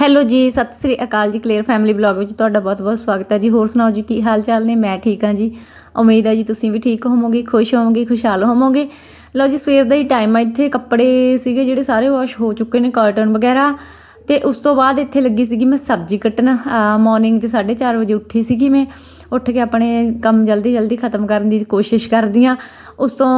Hello ਜੀ, ਸਤਿ ਸ੍ਰੀ ਅਕਾਲ ਜੀ clear family blog ਵਿੱਚ ਤੁਹਾਡਾ ਬਹੁਤ-ਬਹੁਤ ਸਵਾਗਤ ਹੈ ਜੀ। ਹੋਰ ਸੁਣਾਓ ਜੀ, ਕੀ ਹਾਲ ਚਾਲ ਨੇ? ਮੈਂ ਠੀਕ ਹਾਂ ਜੀ। ਉਮੀਦ ਹੈ ਜੀ ਤੁਸੀਂ ਵੀ ਠੀਕ ਹੋਵੋਗੇ, ਖੁਸ਼ ਹੋਵੋਗੇ, ਖੁਸ਼ਹਾਲ ਹੋਵੋਗੇ। ਲਓ ਜੀ, ਸਵੇਰ ਦਾ ਹੀ ਟਾਈਮ ਆ, ਇੱਥੇ ਕੱਪੜੇ ਸੀਗੇ ਜਿਹੜੇ ਸਾਰੇ ਵਾਸ਼ ਹੋ ਚੁੱਕੇ ਨੇ ਕਾਟਨ ਵਗੈਰਾ। ਤੇ ਉਸ ਤੋਂ ਬਾਅਦ ਇੱਥੇ ਲੱਗੀ ਸੀਗੀ ਮੈਂ ਸਬਜ਼ੀ ਕੱਟਣ। ਮਾਰਨਿੰਗ ਤੇ 4:30 ਵਜੇ ਉੱਠੀ ਸੀਗੀ ਮੈਂ। ਉੱਠ ਕੇ ਆਪਣੇ ਕੰਮ ਜਲਦੀ ਜਲਦੀ ਖਤਮ ਕਰਨ ਦੀ ਕੋਸ਼ਿਸ਼ ਕਰਦੀ ਆ ਉਸ ਤੋਂ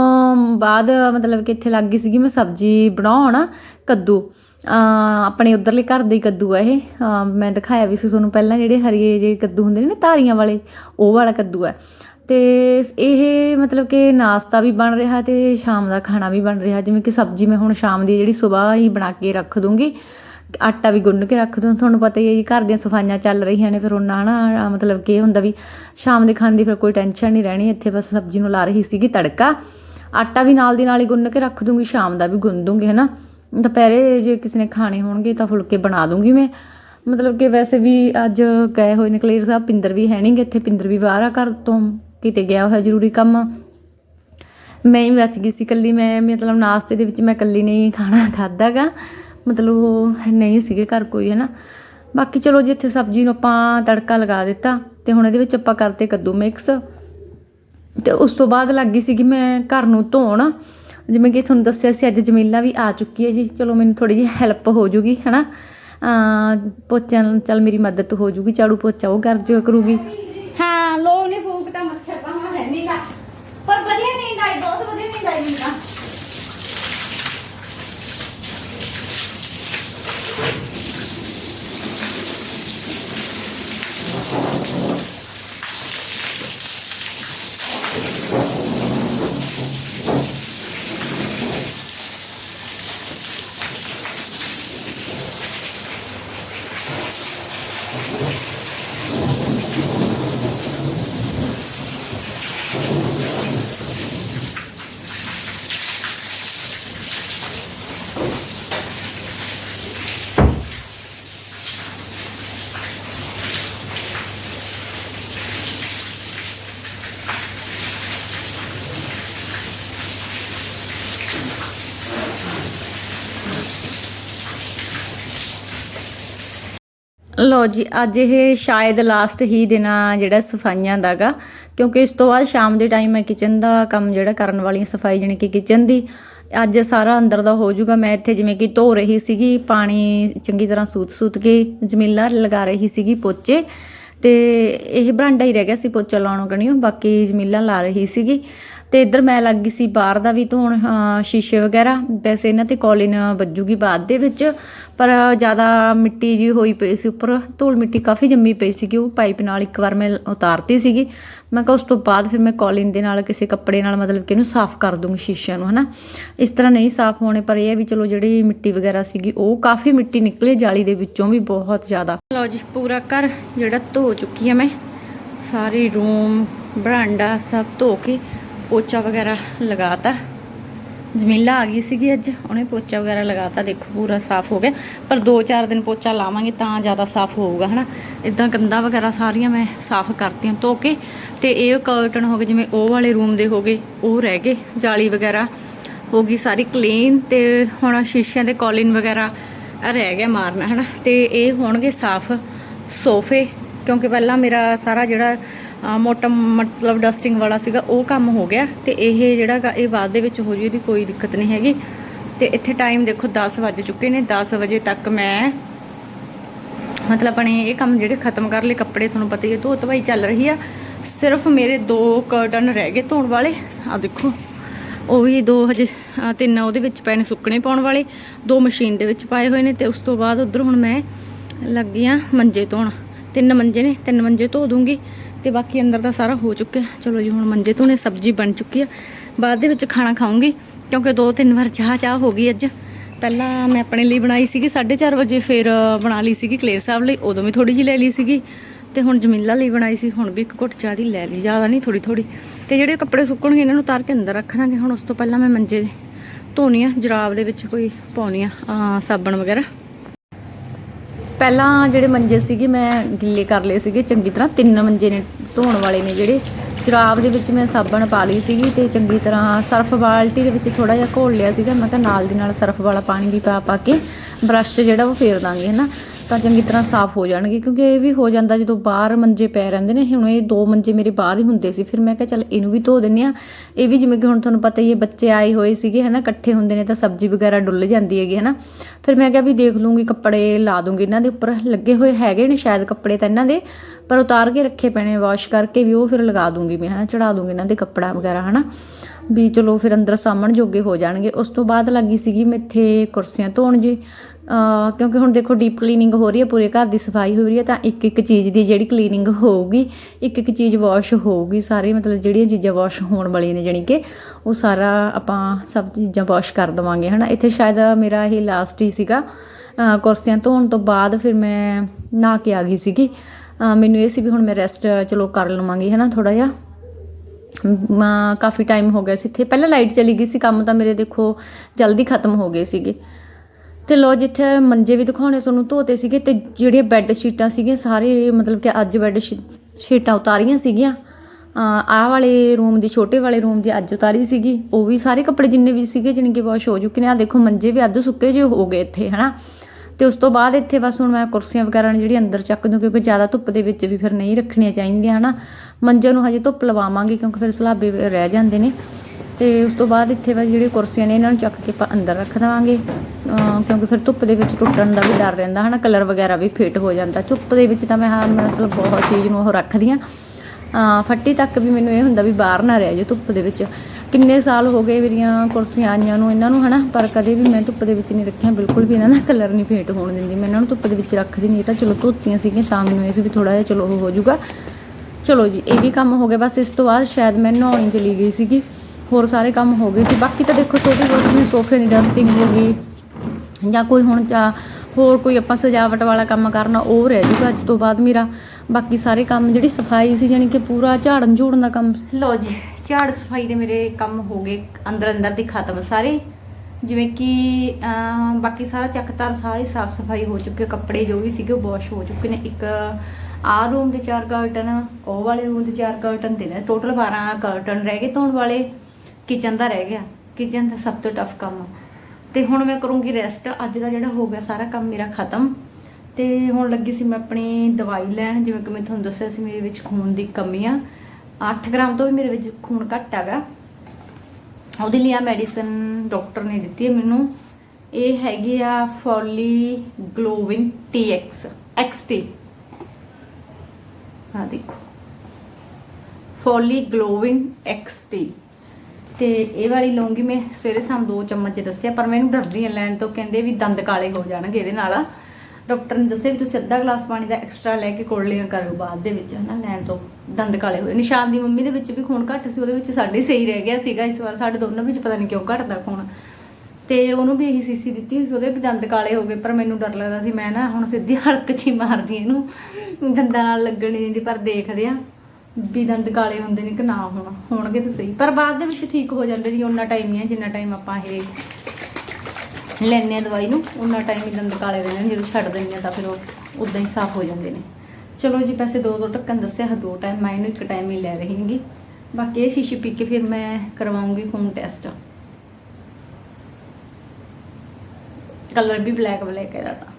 ਬਾਅਦ ਮਤਲਬ ਕਿ ਇੱਥੇ ਲੱਗ ਗਈ ਸੀਗੀ ਮੈਂ ਸਬਜ਼ੀ ਬਣਾਉਣ, ਕੱਦੂ। ਆਪਣੇ ਉਧਰਲੇ ਘਰ ਦੇ ਹੀ ਕੱਦੂ ਆ ਇਹ। ਮੈਂ ਦਿਖਾਇਆ ਵੀ ਸੀ ਤੁਹਾਨੂੰ ਪਹਿਲਾਂ ਜਿਹੜੇ ਹਰੀਏ ਜਿਹੇ ਕੱਦੂ ਹੁੰਦੇ ਨੇ ਨਾ ਧਾਰੀਆਂ ਵਾਲੇ, ਉਹ ਵਾਲਾ ਕੱਦੂ ਹੈ ਤੇ ਇਹ ਮਤਲਬ ਕਿ ਨਾਸ਼ਤਾ ਵੀ ਬਣ ਰਿਹਾ ਤੇ ਸ਼ਾਮ ਦਾ ਖਾਣਾ ਵੀ ਬਣ ਰਿਹਾ। ਜਿਵੇਂ ਕਿ ਸਬਜ਼ੀ ਮੈਂ ਹੁਣ ਸ਼ਾਮ ਦੀ ਜਿਹੜੀ ਸਵੇਰ ਹੀ ਬਣਾ ਕੇ ਰੱਖ ਦੂੰਗੀ, ਆਟਾ ਵੀ ਗੁੰਨ ਕੇ ਰੱਖ ਦੂੰ। ਤੁਹਾਨੂੰ ਪਤਾ ਹੀ ਹੈ ਜੀ, ਘਰ ਦੀਆਂ ਸਫਾਈਆਂ ਚੱਲ ਰਹੀਆਂ ਨੇ, ਫਿਰ ਉਹਨਾਂ ਨਾ ਮਤਲਬ ਕਿ ਇਹ ਹੁੰਦਾ ਵੀ ਸ਼ਾਮ ਦੇ ਖਾਣ ਦੀ ਫਿਰ ਕੋਈ ਟੈਨਸ਼ਨ ਨਹੀਂ ਰਹਿਣੀ, ਇੱਥੇ ਬਸ ਸਬਜ਼ੀ ਨੂੰ ਲਾ ਰਹੀ ਸੀਗੀ ਤੜਕਾ। ਆਟਾ ਵੀ ਨਾਲ ਦੀ ਨਾਲ ਹੀ ਗੁੰਨ ਕੇ ਰੱਖ ਦੂੰਗੀ, ਸ਼ਾਮ ਦਾ ਵੀ ਗੁੰਨ ਦੂੰਗੀ, ਹਨਾ। ਦੁਪਹਿਰੇ ਜੇ ਕਿਸੇ ਨੇ ਖਾਣੇ ਹੋਣਗੇ ਤਾਂ ਫੁਲਕੇ ਬਣਾ ਦੂੰਗੀ ਮੈਂ। ਮਤਲਬ ਕਿ ਵੈਸੇ ਵੀ ਅੱਜ ਗਏ ਹੋਏ ਨੇ ਕਲੀਅਰ ਸਾਹਿਬ, ਪਿੰਦਰ ਵੀ ਹੈ ਨਹੀਂਗੇ ਇੱਥੇ, ਪਿੰਦਰ ਵੀ ਬਾਹਰ ਆ ਘਰ ਤੋਂ, ਕਿਤੇ ਗਿਆ ਹੋਇਆ ਜ਼ਰੂਰੀ ਕੰਮ। ਮੈਂ ਹੀ ਬਚ ਗਈ ਸੀ ਕੱਲੀ ਮੈਂ ਮਤਲਬ ਨਾਸ਼ਤੇ ਦੇ ਵਿੱਚ ਮੈਂ ਕੱਲੀ ਨਹੀਂ ਖਾਣਾ ਖਾਦਾਗਾ ਮਤਲਬ ਉਹ ਨਹੀਂ ਸੀਗੇ ਘਰ ਕੋਈ ਹੈ ਨਾ ਬਾਕੀ ਚਲੋ ਜੀ, ਇੱਥੇ ਸਬਜ਼ੀ ਨੂੰ ਆਪਾਂ ਤੜਕਾ ਲਗਾ ਦਿੱਤਾ ਤੇ ਹੁਣ ਇਹਦੇ ਵਿੱਚ ਆਪਾਂ ਕਰਤੇ ਕੱਦੂ ਮਿਕਸ। ਤੇ ਉਸ ਤੋਂ ਬਾਅਦ ਲੱਗ ਗਈ ਸੀਗੀ ਮੈਂ ਘਰ ਨੂੰ ਧੋਣ। ਜਿਵੇਂ ਕਿ ਤੁਹਾਨੂੰ ਦੱਸਿਆ ਸੀ ਅੱਜ ਜਮੀਲਾ ਵੀ ਆ ਚੁੱਕੀ ਹੈ ਜੀ, ਚਲੋ ਮੈਨੂੰ ਥੋੜੀ ਜਿਹੀ ਹੈਲਪ ਹੋ ਜੂਗੀ, ਹਨਾ? ਅਹ ਪੋਚਾ ਚੱਲ ਮੇਰੀ ਮਦਦ ਹੋ ਜੂਗੀ, ਝਾੜੂ ਪੋਚਾ ਉਹ ਕਰ ਜਿਆ ਕਰੂਗੀ। ਹਾਂ ਲੋ ਨੇ ਫੂਕਤਾ ਮੱਛਰ ਤਾਂ ਹੈ ਨਹੀਂ ਪਰ ਵਧੀਆ ਨੀਂਦ ਆਈ, ਬਹੁਤ ਵਧੀਆ ਨੀਂਦ ਆਈ ਮੈਨੂੰ ਤਾਂ ਜੀ, ਅੱਜ ਇਹ ਸ਼ਾਇਦ ਲਾਸਟ ਹੀ ਦਿਨ ਆ ਜਿਹੜਾ ਸਫਾਈਆਂ ਦਾਗਾ ਕਿਉਂਕਿ ਇਸ ਤੋਂ ਬਾਅਦ ਸ਼ਾਮ ਦੇ ਟਾਈਮ ਮੈਂ ਕਿਚਨ ਦਾ ਕੰਮ ਜਿਹੜਾ ਕਰਨ ਵਾਲੀ ਸਫ਼ਾਈ ਜਾਣੀ ਕਿ ਕਿਚਨ ਦੀ, ਅੱਜ ਸਾਰਾ ਅੰਦਰ ਦਾ ਹੋ ਜਾਊਗਾ। ਮੈਂ ਇੱਥੇ ਜਿਵੇਂ ਕਿ ਧੋ ਰਹੀ ਸੀਗੀ, ਪਾਣੀ ਚੰਗੀ ਤਰ੍ਹਾਂ ਸੂਤ ਸੂਤ ਕੇ ਜਮੀਲਾ ਲਗਾ ਰਹੀ ਸੀਗੀ ਪੋਚੇ, ਤੇ ਇਹ ਬਰਾਂਡਾ ਹੀ ਰਹਿ ਗਿਆ ਸੀ ਪੋਚਾ ਲਾਉਣੋਂ ਕਣੀਓ, ਬਾਕੀ ਜਮੀਲਾ ਲਾ ਰਹੀ ਸੀਗੀ। ਤੇ ਇੱਧਰ ਮੈਂ ਲੱਗ ਗਈ ਸੀ ਬਾਹਰ ਦਾ ਵੀ ਧੋਣ ਸ਼ੀਸ਼ੇ ਵਗੈਰਾ। ਵੈਸੇ ਇਹਨਾਂ ਤੇ ਕੋਲਿਨ ਵੱਜੂਗੀ ਬਾਅਦ ਦੇ ਵਿੱਚ, ਪਰ ਜ਼ਿਆਦਾ ਮਿੱਟੀ ਜੀ ਹੋਈ ਪਈ ਸੀ ਉੱਪਰ। ਧੂਲ ਮਿੱਟੀ ਕਾਫੀ ਜੰਮੀ ਪਈ ਸੀਗੀ, ਉਹ ਪਾਈਪ ਨਾਲ ਇੱਕ ਵਾਰ ਮੈਂ ਉਤਾਰਤੀ ਸੀਗੀ। ਮੈਂ ਕਿਹਾ ਉਸ ਤੋਂ ਬਾਅਦ ਫਿਰ ਮੈਂ ਕੋਲਿਨ ਦੇ ਨਾਲ ਕਿਸੇ ਕੱਪੜੇ ਨਾਲ ਮਤਲਬ ਕਿ ਇਹਨੂੰ ਸਾਫ਼ ਕਰ ਦੂੰਗੀ ਸ਼ੀਸ਼ਿਆਂ ਨੂੰ, ਹਨਾ। ਇਸ ਤਰ੍ਹਾਂ ਨਹੀਂ ਸਾਫ਼ ਹੋਣੇ, ਪਰ ਇਹ ਹੈ ਵੀ ਚਲੋ ਜਿਹੜੀ ਮਿੱਟੀ ਵਗੈਰਾ ਸੀਗੀ, ਉਹ ਕਾਫੀ ਮਿੱਟੀ ਨਿਕਲੇ ਜਾਲੀ ਦੇ ਵਿੱਚੋਂ ਵੀ ਬਹੁਤ ਜ਼ਿਆਦਾ। ਲਓ ਜੀ, ਪੂਰਾ ਘਰ ਜਿਹੜਾ ਧੋ ਚੁੱਕੀ ਆ ਮੈਂ। ਸਾਰੇ ਰੂਮ, ਬਰਾਂਡਾ ਸਭ ਧੋ ਕੇ ਪੋਚਾ ਵਗੈਰਾ ਲਗਾਤਾ। ਜਮੀਲਾ ਆ ਗਈ ਸੀਗੀ ਅੱਜ, ਉਹਨੇ ਪੋਚਾ ਵਗੈਰਾ ਲਗਾਤਾ। ਦੇਖੋ, ਪੂਰਾ ਸਾਫ਼ ਹੋ ਗਿਆ। ਪਰ 2-4 ਦਿਨ ਪੋਚਾ ਲਾਵਾਂਗੇ ਤਾਂ ਜ਼ਿਆਦਾ ਸਾਫ਼ ਹੋਊਗਾ, ਹਨਾ? ਇਦਾਂ ਕੰਧਾਂ ਵਗੈਰਾ ਸਾਰੀਆਂ ਮੈਂ ਸਾਫ਼ ਕਰਤੀਆਂ ਧੋ ਕੇ। ਤੇ ਇਹ ਕਰਟਨ ਹੋ ਗਏ, ਜਿਵੇਂ ਉਹ ਵਾਲੇ ਰੂਮ ਦੇ ਹੋ ਗਏ, ਉਹ ਰਹਿ ਗਏ। ਜਾਲੀ ਵਗੈਰਾ ਹੋ ਗਈ ਸਾਰੀ ਕਲੀਨ ਤੇ ਹੁਣ ਸ਼ੀਸ਼ਿਆਂ ਦੇ ਕੋਲਿਨ ਵਗੈਰਾ ਰਹਿ ਗਿਆ ਮਾਰਨਾ, ਹਨਾ? ਤੇ ਇਹ ਹੋਣਗੇ ਸਾਫ਼ ਸੋਫੇ, ਕਿਉਂਕਿ ਪਹਿਲਾਂ ਮੇਰਾ ਸਾਰਾ ਜਿਹੜਾ ਮੋਟਾ ਮਤਲਬ ਡਸਟਿੰਗ ਵਾਲਾ ਸੀਗਾ, ਉਹ ਕੰਮ ਹੋ ਗਿਆ ਤੇ ਇਹ ਜਿਹੜਾ ਗਾ, ਇਹ ਬਾਅਦ ਦੇ ਵਿੱਚ ਹੋ ਜੂ ਉਹਦੀ ਕੋਈ ਦਿੱਕਤ ਨਹੀਂ ਹੈਗੀ। ਤੇ ਇੱਥੇ ਟਾਈਮ ਦੇਖੋ 10 ਵੱਜ ਚੁੱਕੇ ਨੇ 10 ਵਜੇ ਤੱਕ ਮੈਂ ਮਤਲਬ ਆਪਣੇ ਇਹ ਕੰਮ ਜਿਹੜੇ ਖਤਮ ਕਰ ਲਏ, ਕੱਪੜੇ ਤੁਹਾਨੂੰ ਪਤਾ ਹੀ ਹੈ, ਧੋ ਧਵਾਈ ਚੱਲ ਰਹੀ ਆ। ਸਿਰਫ ਮੇਰੇ ਦੋ ਕਰਟਨ ਰਹਿ ਗਏ ਧੋਣ ਵਾਲੇ। ਆ ਦੇਖੋ, ਉਹ ਵੀ ਦੋ ਹਜੇ ਤਿੰਨ ਉਹਦੇ ਵਿੱਚ ਪਏ ਨੇ ਸੁੱਕਣੇ ਪਾਉਣ ਵਾਲੇ। ਦੋ ਮਸ਼ੀਨ ਦੇ ਵਿੱਚ ਪਾਏ ਹੋਏ ਨੇ ਤੇ ਉਸ ਤੋਂ ਬਾਅਦ ਉਧਰ ਹੁਣ ਮੈਂ ਲੱਗੀ ਆ ਮੰਜੇ ਧੋਣ। ਤਿੰਨ ਮੰਜੇ ਨੇ, ਤਿੰਨ ਮੰਜੇ ਧੋ ਦੂੰਗੀ। ਤੇ ਬਾਕੀ ਅੰਦਰ ਦਾ ਸਾਰਾ ਹੋ ਚੁੱਕਿਆ ਚਲੋ ਜੀ, ਹੁਣ ਮੰਜੇ ਧੋਣੇ ਸਬਜ਼ੀ ਬਣ ਚੁੱਕੀ ਆ। ਬਾਅਦ ਦੇ ਵਿੱਚ ਖਾਣਾ ਖਾਊਂਗੀ, ਕਿਉਂਕਿ ਦੋ ਤਿੰਨ ਵਾਰ ਚਾਹ ਚਾਹ ਹੋ ਗਈ ਅੱਜ। ਪਹਿਲਾਂ ਮੈਂ ਆਪਣੇ ਲਈ ਬਣਾਈ ਸੀਗੀ 4:30 ਵਜੇ, ਫਿਰ ਬਣਾ ਲਈ ਸੀਗੀ ਕਲੇਰ ਸਾਹਿਬ ਲਈ, ਉਦੋਂ ਵੀ ਥੋੜੀ ਜਿਹੀ ਲੈ ਲਈ ਸੀਗੀ। ਤੇ ਹੁਣ ਜਮੀਲਾ ਲਈ ਬਣਾਈ ਸੀ, ਹੁਣ ਵੀ ਇੱਕ ਘੁੱਟ ਚਾਹ ਦੀ ਲੈ ਲਈ, ਜ਼ਿਆਦਾ ਨਹੀਂ ਥੋੜੀ ਥੋੜੀ ਤੇ ਜਿਹੜੇ ਕੱਪੜੇ ਸੁੱਕਣਗੇ, ਇਹਨਾਂ ਨੂੰ ਤਾਰ ਕੇ ਅੰਦਰ ਰੱਖ ਦਾਂਗੇ। ਹੁਣ ਉਸ ਤੋਂ ਪਹਿਲਾਂ ਮੈਂ ਮੰਜੇ ਧੋਣੀ ਆ, ਜਰਾਬ ਦੇ ਵਿੱਚ ਕੋਈ ਪਾਉਣੀ ਆ ਸਾਬਣ ਵਗੈਰਾ। ਪਹਿਲਾਂ ਜਿਹੜੇ ਮੰਜੇ ਸੀਗੇ ਮੈਂ ਗਿੱਲੇ ਕਰ ਲਏ ਸੀਗੇ ਚੰਗੀ ਤਰ੍ਹਾਂ। ਤਿੰਨ ਮੰਜੇ ਨੇ ਧੋਣ ਵਾਲੇ ਨੇ ਜਿਹੜੇ। ਜਰਾਬ ਦੇ ਵਿੱਚ ਮੈਂ ਸਾਬਣ ਪਾ ਲਈ ਸੀਗੀ ਤੇ ਚੰਗੀ ਤਰ੍ਹਾਂ ਸਰਫ ਬਾਲਟੀ ਦੇ ਵਿੱਚ ਥੋੜਾ ਜਿਹਾ ਘੋਲ ਲਿਆ ਸੀਗਾ। ਮੈਂ ਕਿਹਾ ਨਾਲ ਦੀ ਨਾਲ ਸਰਫ ਵਾਲਾ ਪਾਣੀ ਵੀ ਪਾ ਪਾ ਕੇ ਬ੍ਰਸ਼ ਜਿਹੜਾ ਉਹ ਫੇਰ ਦਾਂਗੇ, ਹਨਾ? ਤਾਂ ਚੰਗੀ ਤਰ੍ਹਾਂ ਸਾਫ਼ ਹੋ ਜਾਣਗੇ, ਕਿਉਂਕਿ ਇਹ ਵੀ ਹੋ ਜਾਂਦਾ ਜਦੋਂ ਬਾਹਰ ਮੰਜੇ ਪੈ ਰਹਿੰਦੇ ਨੇ, ਹੁਣ ਇਹ ਦੋ ਮੰਜੇ ਮੇਰੇ ਬਾਹਰ ਹੀ ਹੁੰਦੇ ਸੀ, ਫਿਰ ਮੈਂ ਕਿਹਾ ਚੱਲ ਇਹਨੂੰ ਵੀ ਧੋ ਦਿੰਨੇ ਆ ਇਹ ਵੀ ਜਿਵੇਂ ਕਿ ਹੁਣ ਤੁਹਾਨੂੰ ਪਤਾ ਹੀ ਹੈ, ਬੱਚੇ ਆਏ ਹੋਏ ਸੀਗੇ, ਹਨਾ, ਇਕੱਠੇ ਹੁੰਦੇ ਨੇ ਤਾਂ ਸਬਜ਼ੀ ਵਗੈਰਾ ਡੁੱਲ ਜਾਂਦੀ ਹੈਗੀ, ਹਨਾ। ਫਿਰ ਮੈਂ ਕਿਹਾ ਵੀ ਦੇਖ ਲੂੰਗੀ, ਕੱਪੜੇ ਲਾ ਦੂੰਗੀ ਇਹਨਾਂ ਦੇ ਉੱਪਰ, ਲੱਗੇ ਹੋਏ ਹੈਗੇ ਨੇ ਸ਼ਾਇਦ ਕੱਪੜੇ ਤਾਂ ਇਹਨਾਂ ਦੇ, ਪਰ ਉਤਾਰ ਕੇ ਰੱਖੇ ਪੈਣੇ ਵਾਸ਼ ਕਰਕੇ ਵੀ ਉਹ ਫਿਰ ਲਗਾ ਦੂੰਗੀ ਮੈਂ, ਹਨਾ ਚੜਾ ਦੂੰਗੀ ਇਹਨਾਂ ਦੇ ਕੱਪੜਾ ਵਗੈਰਾ, ਹਨਾ। ਵੀ ਚਲੋ ਫਿਰ ਅੰਦਰ ਸਾਹਮਣ ਜੋਗੇ ਹੋ ਜਾਣਗੇ। ਉਸ ਤੋਂ ਬਾਅਦ ਲੱਗੀ ਸੀਗੀ ਮੈਂ ਇੱਥੇ ਕੁਰਸੀਆਂ ਧੋਣ ਜੀ ਕਿਉਂਕਿ ਹੁਣ ਦੇਖੋ ਡੀਪ ਕਲੀਨਿੰਗ ਹੋ ਰਹੀ ਹੈ, ਪੂਰੇ ਘਰ ਦੀ ਸਫ਼ਾਈ ਹੋ ਰਹੀ ਹੈ, ਤਾਂ ਇੱਕ ਇੱਕ ਚੀਜ਼ ਦੀ ਜਿਹੜੀ ਕਲੀਨਿੰਗ ਹੋਊਗੀ, ਇੱਕ ਇੱਕ ਚੀਜ਼ ਵਾਸ਼ ਹੋਊਗੀ, ਸਾਰੇ ਮਤਲਬ ਜਿਹੜੀਆਂ ਚੀਜ਼ਾਂ ਵਾਸ਼ ਹੋਣ ਵਾਲੀਆਂ ਨੇ ਜਾਣੀ ਕਿ, ਉਹ ਸਾਰਾ ਆਪਾਂ ਸਭ ਚੀਜ਼ਾਂ ਵਾਸ਼ ਕਰ ਦਵਾਂਗੇ, ਹਨਾ? ਇੱਥੇ ਸ਼ਾਇਦ ਮੇਰਾ ਇਹ ਲਾਸਟ ਹੀ ਸੀਗਾ ਕੁਰਸੀਆਂ ਧੋਣ ਤੋਂ ਬਾਅਦ ਫਿਰ ਮੈਂ ਨਹਾ ਕੇ ਆ ਗਈ ਸੀਗੀ। ਮੈਨੂੰ ਇਹ ਸੀ ਵੀ ਹੁਣ ਮੈਂ ਰੈਸਟ ਚਲੋ ਕਰ ਲਵਾਂਗੀ, ਹਨਾ ਥੋੜਾ ਜਿਹਾ। ਕਾਫੀ ਟਾਈਮ ਹੋ ਗਿਆ ਸੀ ਇੱਥੇ। ਪਹਿਲਾਂ ਲਾਈਟ ਚਲੀ ਗਈ ਸੀ, ਕੰਮ ਤਾਂ ਮੇਰੇ ਦੇਖੋ ਜਲਦੀ ਖਤਮ ਹੋ ਗਏ ਸੀਗੇ। ਤੇ ਲੋ ਜਿੱਥੇ ਮੰਜੇ ਵੀ ਦਿਖਾਉਣੇ ਤੁਹਾਨੂੰ ਧੋਤੇ ਸੀਗੇ ਤੇ ਜਿਹੜੀਆਂ ਬੈੱਡ ਸ਼ੀਟਾਂ ਸੀਗੀਆਂ, ਸਾਰੇ ਮਤਲਬ ਕਿ ਅੱਜ ਬੈੱਡ ਸ਼ੀਟਾਂ ਉਤਾਰੀਆਂ ਸੀਗੀਆਂ। ਆਹ ਵਾਲੇ ਰੂਮ ਦੀ, ਛੋਟੇ ਵਾਲੇ ਰੂਮ ਦੀ ਅੱਜ ਉਤਾਰੀ ਸੀਗੀ। ਉਹ ਵੀ ਸਾਰੇ ਕੱਪੜੇ ਜਿੰਨੇ ਵੀ ਸੀਗੇ, ਜਾਣੀ ਕਿ ਵਾਸ਼ ਹੋ ਚੁੱਕੇ ਨੇ। ਆ ਦੇਖੋ, ਮੰਜੇ ਵੀ ਅੱਧ ਸੁੱਕੇ ਜਿਹੇ ਹੋ ਗਏ ਇੱਥੇ, ਹਨਾ? ਤੇ ਉਸ ਤੋਂ ਬਾਅਦ ਇੱਥੇ ਬਸ ਹੁਣ ਮੈਂ ਕੁਰਸੀਆਂ ਵਗੈਰਾ ਨੇ ਜਿਹੜੀ ਅੰਦਰ ਚੱਕ ਦੂੰ, ਕਿਉਂਕਿ ਜ਼ਿਆਦਾ ਧੁੱਪ ਦੇ ਵਿੱਚ ਵੀ ਫਿਰ ਨਹੀਂ ਰੱਖਣੀਆਂ ਚਾਹੀਦੀਆਂ, ਹਨਾ? ਮੰਜੇ ਨੂੰ ਹਜੇ ਧੁੱਪ ਲਵਾਵਾਂਗੇ, ਕਿਉਂਕਿ ਫਿਰ ਸਲਾਬੇ ਰਹਿ ਜਾਂਦੇ ਨੇ। ਤੇ ਉਸ ਤੋਂ ਬਾਅਦ ਇੱਥੇ ਵਾ ਜਿਹੜੀ ਕੁਰਸੀਆਂ ਨੇ, ਇਹਨਾਂ ਨੂੰ ਚੱਕ ਕੇ ਆਪਾਂ ਅੰਦਰ ਰੱਖ ਦੇਵਾਂਗੇ। ਕਿਉਂਕਿ ਫਿਰ ਧੁੱਪ ਦੇ ਵਿੱਚ ਟੁੱਟਣ ਦਾ ਵੀ ਡਰ ਰਹਿੰਦਾ, ਹਨਾ? ਕਲਰ ਵਗੈਰਾ ਵੀ ਫੇਟ ਹੋ ਜਾਂਦਾ। ਧੁੱਪ ਦੇ ਵਿੱਚ ਤਾਂ ਮੈਂ ਹਾਂ ਮਤਲਬ ਬਹੁਤ ਚੀਜ਼ ਨੂੰ ਉਹ ਰੱਖਦੀ ਆ ਫੱਟੀ ਤੱਕ ਵੀ ਮੈਨੂੰ ਇਹ ਹੁੰਦਾ ਵੀ ਬਾਹਰ ਨਾ ਰਹਿ ਜੇ ਧੁੱਪ ਦੇ ਵਿੱਚ। ਕਿੰਨੇ ਸਾਲ ਹੋ ਗਏ ਮੇਰੀਆਂ ਕੁਰਸੀਆਂ ਆਈਆਂ ਨੂੰ ਇਹਨਾਂ ਨੂੰ, ਹਨਾ? ਪਰ ਕਦੇ ਵੀ ਮੈਂ ਧੁੱਪ ਦੇ ਵਿੱਚ ਨਹੀਂ ਰੱਖੀਆਂ, ਬਿਲਕੁਲ ਵੀ ਇਹਨਾਂ ਦਾ ਕਲਰ ਨਹੀਂ ਫੇਟ ਹੋਣ ਦਿੰਦੀ। ਮੈਂ ਇਹਨਾਂ ਨੂੰ ਧੁੱਪ ਦੇ ਵਿੱਚ ਰੱਖਦੀ ਨਹੀਂ, ਇਹ ਤਾਂ ਚਲੋ ਧੋਤੀਆਂ ਸੀਗੀਆਂ, ਤਾਂ ਮੈਨੂੰ ਇਹ ਸੀ ਵੀ ਥੋੜਾ ਜਿਹਾ ਚਲੋ ਉਹ ਹੋ ਜਾਊਗਾ। ਚਲੋ ਜੀ, ਇਹ ਵੀ ਕੰਮ ਹੋ ਗਿਆ। ਬਸ ਇਸ ਤੋਂ ਬਾਅਦ ਸ਼ਾਇਦ ਮੈਂ ਨਹਾਉਣੀ ਚਲੀ ਗਈ ਸੀਗੀ। ਹੋਰ ਸਾਰੇ ਕੰਮ ਹੋ ਗਏ ਸੀ। ਬਾਕੀ ਤਾਂ ਦੇਖੋ ਛੋਟੀ ਛੋਟੀ ਸੋਫੇ ਦੀ ਡਸਟਿੰਗ ਹੋ ਗਈ ਜਾਂ ਕੋਈ ਹੁਣ ਜਾਂ ਹੋਰ ਕੋਈ ਆਪਾਂ ਸਜਾਵਟ ਵਾਲਾ ਕੰਮ ਕਰਨਾ, ਉਹ ਰਹਿ ਜੂਗਾ ਅੱਜ ਤੋਂ ਬਾਅਦ ਮੇਰਾ। ਬਾਕੀ ਸਾਰੇ ਕੰਮ ਜਿਹੜੀ ਸਫ਼ਾਈ ਸੀ ਯਾਨੀ ਕਿ ਪੂਰਾ ਝਾੜਨ ਝੂੜਨ ਦਾ ਕੰਮ ਲੋ ਜੀ, ਝਾੜ ਸਫ਼ਾਈ ਦੇ ਮੇਰੇ ਕੰਮ ਹੋ ਗਏ ਅੰਦਰ ਅੰਦਰ ਦੀ ਖਤਮ ਸਾਰੇ। ਜਿਵੇਂ ਕਿ ਬਾਕੀ ਸਾਰਾ ਚੱਕਤਾਰ ਸਾਰੀ ਸਾਫ਼ ਸਫ਼ਾਈ ਹੋ ਚੁੱਕੀ ਹੈ। ਕੱਪੜੇ ਜੋ ਵੀ ਸੀਗੇ, ਉਹ ਵਾਸ਼ ਹੋ ਚੁੱਕੇ ਨੇ। ਇੱਕ ਆ ਰੂਮ ਦੇ ਚਾਰ ਕਰਟਨ ਉਹ ਵਾਲੇ ਰੂਮ ਦੇ ਚਾਰ ਕਰਟਨ ਦੇ ਨੇ। ਟੋਟਲ 12 ਕਰਟਨ ਰਹਿ ਗਏ ਧੋਣ ਵਾਲੇ। ਕਿਚਨ ਦਾ ਰਹਿ ਗਿਆ। ਕਿਚਨ ਦਾ ਸਭ ਤੋਂ ਟਫ ਕੰਮ। ਆ। ਤੇ ਹੁਣ ਮੈਂ ਕਰੂੰਗੀ ਰੈਸਟ ਅੱਜ ਦਾ ਜਿਹੜਾ ਹੋ ਗਿਆ ਸਾਰਾ ਕੰਮ ਮੇਰਾ ਖਤਮ। ਤੇ ਹੁਣ ਲੱਗੀ ਸੀ ਮੈਂ ਆਪਣੀ ਦਵਾਈ ਲੈਣ। ਜਿਵੇਂ ਕਿ ਮੈਂ ਤੁਹਾਨੂੰ ਦੱਸਿਆ ਸੀ, ਮੇਰੇ ਵਿੱਚ ਖੂਨ ਦੀ ਕਮੀ ਆ। 8 ਗ੍ਰਾਮ ਤੋਂ ਵੀ ਮੇਰੇ ਵਿੱਚ ਖੂਨ ਘੱਟ ਹੈਗਾ। ਉਹਦੇ ਲਈ ਆ ਮੈਡੀਸਨ ਡਾਕਟਰ ਨੇ ਦਿੱਤੀ ਹੈ ਮੈਨੂੰ। ਇਹ ਹੈਗੀ ਆ ਫੋਲੀ ਗਲੋਵਿਨ TX XT ਆ ਦੇਖੋ। ਫੋਲੀ ਗਲੋਵਿਨ XT ਤੇ ਇਹ ਵਾਲੀ ਲਵਾਂਗੀ ਮੈਂ ਸਵੇਰੇ ਸ਼ਾਮ ਦੋ ਚਮਚ ਦੱਸਿਆ, ਪਰ ਮੈਨੂੰ ਡਰਦੀ ਹਾਂ ਲੈਣ ਤੋਂ, ਕਹਿੰਦੇ ਵੀ ਦੰਦ ਕਾਲੇ ਹੋ ਜਾਣਗੇ ਇਹਦੇ ਨਾਲ। ਡਾਕਟਰ ਨੇ ਦੱਸਿਆ ਵੀ ਤੁਸੀਂ ਅੱਧਾ ਗਲਾਸ ਪਾਣੀ ਦਾ ਐਕਸਟਰਾ ਲੈ ਕੇ ਕੋਲੀਆਂ ਕਰੋ ਬਾਅਦ ਦੇ ਵਿੱਚ, ਹਨਾ, ਲੈਣ ਤੋਂ ਦੰਦ ਕਾਲੇ ਹੋਏ। ਨਿਸ਼ਾਨ ਦੀ ਮੰਮੀ ਦੇ ਵਿੱਚ ਵੀ ਖੂਨ ਘੱਟ ਸੀ, ਉਹਦੇ ਵਿੱਚ ਸਾਡੇ ਸਹੀ ਰਹਿ ਗਿਆ ਸੀਗਾ, ਇਸ ਵਾਰ ਸਾਡੇ ਦੋਨਾਂ ਵਿੱਚ ਪਤਾ ਨਹੀਂ ਕਿਉਂ ਘਟਦਾ ਖੂਨ। ਤੇ ਉਹਨੂੰ ਵੀ ਇਹੀ ਸੀਸੀ ਦਿੱਤੀ ਸੀ, ਉਹਦੇ ਵੀ ਦੰਦ ਕਾਲੇ ਹੋ ਗਏ, ਪਰ ਮੈਨੂੰ ਡਰ ਲੱਗਦਾ ਸੀ, ਮੈਂ ਨਾ ਹੁਣ ਸਿੱਧੀ ਹਲਕ ਚ ਹੀ ਮਾਰਦੀ ਇਹਨੂੰ, ਦੰਦਾਂ ਨਾਲ ਲੱਗਣ ਨਹੀਂ ਦਿੰਦੀ, ਪਰ ਦੇਖਦੇ ਆ। ਵੀ ਦੰਦ ਕਾਲੇ ਹੁੰਦੇ ਨੇ ਕਿ ਨਾ ਹੋਣ, ਹੋਣਗੇ ਤਾਂ ਸਹੀ। ਪਰ ਬਾਅਦ ਦੇ ਵਿੱਚ ਠੀਕ ਹੋ ਜਾਂਦੇ ਜੀ ਉਹਨਾਂ ਟਾਈਮ ਹੀ ਆ, ਜਿੰਨਾ ਟਾਈਮ ਆਪਾਂ ਇਹ ਲੈਣੇ ਆ ਦਵਾਈ ਨੂੰ ਉਹਨਾਂ ਟਾਈਮ ਹੀ ਦੰਦ ਕਾਲੇ ਰਹਿੰਦੇ ਨੇ, ਜਦੋਂ ਛੱਡ ਦਿੰਦੇ ਆ ਤਾਂ ਫਿਰ ਉਹ ਉਦਾਂ ਹੀ ਸਾਫ਼ ਹੋ ਜਾਂਦੇ ਨੇ। ਚਲੋ ਜੀ, ਪੈਸੇ ਦੋ ਦੋ ਢੱਕਣ ਦੱਸਿਆ, ਹੈ ਦੋ ਟਾਈਮ ਮੈਂ ਇਹਨੂੰ ਇੱਕ ਟਾਈਮ ਹੀ ਲੈ ਰਹੀ ਹੈਗੀ। ਬਾਕੀ ਇਹ ਸ਼ੀਸ਼ੀ ਪੀ ਕੇ ਫਿਰ ਮੈਂ ਕਰਵਾਉਂਗੀ ਖੂਨ ਟੈਸਟ ਕਲਰ ਵੀ ਬਲੈਕ ਬਲੈਕ ਹੈ ਤਾਂ।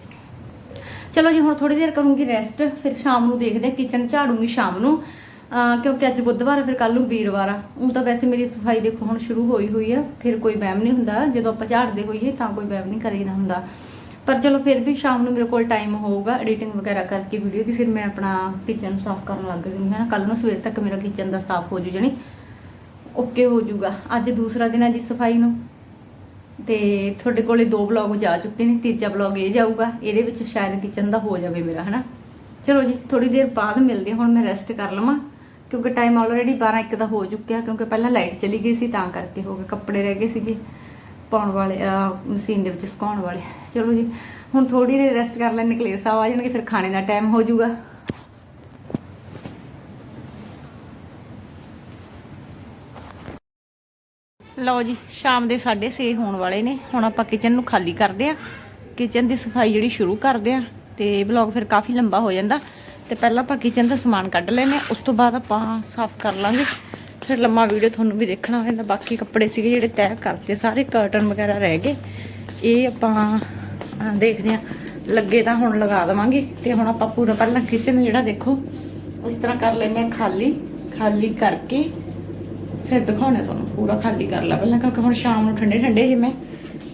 ਚਲੋ ਜੀ, ਹੁਣ ਥੋੜੀ ਦੇਰ ਕਰੂੰਗੀ ਰੈਸਟ ਫਿਰ ਸ਼ਾਮ ਨੂੰ ਦੇਖਦੇ ਹਾਂ ਕਿਚਨ ਝਾੜੂਗੀ ਸ਼ਾਮ ਨੂੰ। ਕਿਉਂਕਿ ਅੱਜ ਬੁੱਧਵਾਰ ਆ, ਫਿਰ ਕੱਲ ਨੂੰ ਵੀਰਵਾਰ ਆ। ਉਹ ਤਾਂ ਵੈਸੇ ਮੇਰੀ ਸਫ਼ਾਈ ਦੇਖੋ ਹੁਣ ਸ਼ੁਰੂ ਹੋਈ ਹੋਈ ਆ। ਫਿਰ ਕੋਈ ਵਹਿਮ ਨਹੀਂ ਹੁੰਦਾ। ਜਦੋਂ ਆਪਾਂ ਝਾੜਦੇ ਹੋਈਏ ਤਾਂ ਕੋਈ ਵਹਿਮ ਨਹੀਂ ਕਰੀਦਾ ਹੁੰਦਾ। ਪਰ ਚਲੋ ਫਿਰ ਵੀ ਸ਼ਾਮ ਨੂੰ ਮੇਰੇ ਕੋਲ ਟਾਈਮ ਹੋਊਗਾ ਐਡੀਟਿੰਗ ਵਗੈਰਾ ਕਰਕੇ ਵੀਡੀਓ ਦੀ ਫਿਰ ਮੈਂ ਆਪਣਾ ਕਿਚਨ ਸਾਫ਼ ਕਰਨ ਲੱਗ ਗਈ ਨਾ ਕੱਲ ਨੂੰ ਸਵੇਰ ਤੱਕ ਮੇਰਾ ਕਿਚਨ ਦਾ ਸਾਫ਼ ਹੋ ਜੂ ਜਣੀ ਓਕੇ ਹੋ ਜਾਊਗਾ ਅੱਜ ਦੂਸਰਾ ਦਿਨ ਹੈ ਜੀ ਸਫ਼ਾਈ ਨੂੰ। ਤੇ ਤੁਹਾਡੇ ਕੋਲੇ ਦੋ ਬਲੌਗ ਜਾ ਚੁੱਕੇ ਨੇ ਤੀਜਾ ਬਲੌਗ ਇਹ ਜਾਊਗਾ। ਇਹਦੇ ਵਿੱਚ ਸ਼ਾਇਦ ਕਿਚਨ ਦਾ ਹੋ ਜਾਵੇ ਮੇਰਾ ਹਨਾ? ਚਲੋ ਜੀ ਥੋੜੀ ਦੇਰ ਬਾਅਦ ਮਿਲਦੇ ਹਾਂ। ਹੁਣ ਮੈਂ ਰੈਸਟ ਕਰ ਲਵਾਂ। ਕਿਉਂਕਿ ਟਾਈਮ ਆਲਰੇਡੀ 12 ਇੱਕ ਦਾ ਹੋ ਚੁੱਕਿਆ, ਕਿਉਂਕਿ ਪਹਿਲਾਂ ਲਾਈਟ ਚਲੀ ਗਈ ਸੀ, ਤਾਂ ਕਰਕੇ ਹੋ ਗਏ ਕੱਪੜੇ ਰਹਿ ਗਏ ਸੀਗੇ, ਪਾਉਣ ਵਾਲੇ ਮਸ਼ੀਨ ਦੇ ਵਿੱਚ ਸੁਕਾਉਣ ਵਾਲੇ। ਚਲੋ ਜੀ, ਹੁਣ ਥੋੜੀ ਦੇਰ ਰੈਸਟ ਕਰ ਲੈਣੇ ਕਲੇਸ ਆ ਜਾਣਗੇ, ਫਿਰ ਖਾਣੇ ਦਾ ਟਾਈਮ ਹੋ ਜਾਊਗਾ। ਲਓ ਜੀ, ਸ਼ਾਮ ਦੇ 6:30 ਹੋਣ ਵਾਲੇ ਨੇ, ਹੁਣ ਆਪਾਂ ਕਿਚਨ ਨੂੰ ਖਾਲੀ ਕਰਦੇ ਆ ਕਿਚਨ ਦੀ ਸਫ਼ਾਈ ਜਿਹੜੀ ਸ਼ੁਰੂ ਕਰਦੇ ਆ ਤੇ ਵਲੌਗ ਫਿਰ ਕਾਫੀ ਲੰਬਾ ਹੋ ਜਾਂਦਾ। ਤੇ ਪਹਿਲਾਂ ਆਪਾਂ ਕਿਚਨ ਦਾ ਸਮਾਨ ਕੱਢ ਲੈਨੇ ਉਸ ਤੋਂ ਬਾਅਦ ਆਪਾਂ ਸਾਫ਼ ਕਰ ਲਾਂਗੇ। ਫਿਰ ਲੰਮਾ ਵੀਡੀਓ ਤੁਹਾਨੂੰ ਵੀ ਦੇਖਣਾ ਹੋ ਬਾਕੀ ਕੱਪੜੇ ਸੀਗੇ ਜਿਹੜੇ ਤੈਅ ਕਰਤੇ, ਸਾਰੇ ਕਰਟਨ ਵਗੈਰਾ ਰਹਿ ਗਏ। ਇਹ ਆਪਾਂ ਦੇਖਦੇ ਆ ਲੱਗੇ ਤਾਂ ਹੁਣ ਲਗਾ ਦੇਵਾਂਗੇ, ਤੇ ਹੁਣ ਆਪਾਂ ਪੂਰਾ ਪਹਿਲਾਂ ਕਿਚਨ ਜਿਹੜਾ ਦੇਖੋ, ਇਸ ਤਰ੍ਹਾਂ ਕਰ ਲੈਂਦੇ ਹਾਂ ਖਾਲੀ ਖਾਲੀ ਕਰਕੇ। ਫਿਰ ਦਿਖਾਉਣੇ ਤੁਹਾਨੂੰ, ਪੂਰਾ ਖਾਲੀ ਕਰ ਲਾ ਪਹਿਲਾਂ, ਕਿਉਂਕਿ ਹੁਣ ਸ਼ਾਮ ਨੂੰ ਠੰਡੇ ਠੰਡੇ ਜਿਵੇਂ